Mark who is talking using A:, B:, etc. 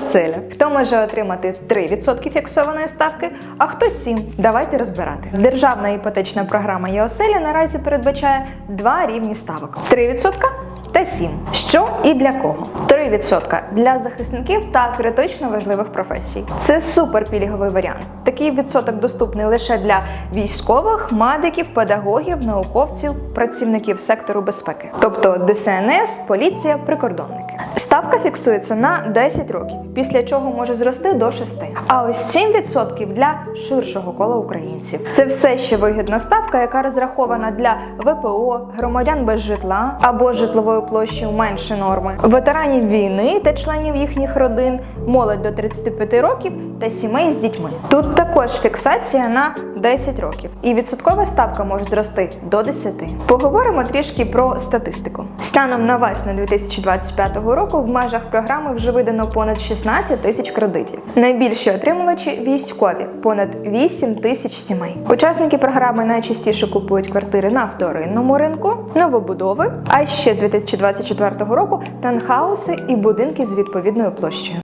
A: оселя. Хто може отримати 3% фіксованої ставки, а хто 7. Давайте розбирати. Державна іпотечна програма «Єоселя» наразі передбачає два рівні ставок: 3% та 7. Що і для кого? 3% для захисників та критично важливих професій. Це суперпільговий варіант. Такий відсоток доступний лише для військових, медиків, педагогів, науковців, працівників сектору безпеки, тобто ДСНС, поліція, прикордонники. Ставка фіксується на 10 років, після чого може зрости до 6. А ось 7% для ширшого кола українців. Це все ще вигідна ставка, яка розрахована для ВПО, громадян без житла або житлової площі менше норми, ветеранів війни та членів їхніх родин, молодь до 35 років та сімей з дітьми. Тут також фіксація на 10 років, і відсоткова ставка може зрости до 10. Поговоримо трішки про статистику. Станом на весну 2025 року в межах програми вже видано понад 16 тисяч кредитів. Найбільші отримувачі військові понад 8 тисяч сімей. Учасники програми найчастіше купують квартири на вторинному ринку, новобудови, а ще з 2024 року танхауси і будинки з відповідною площею.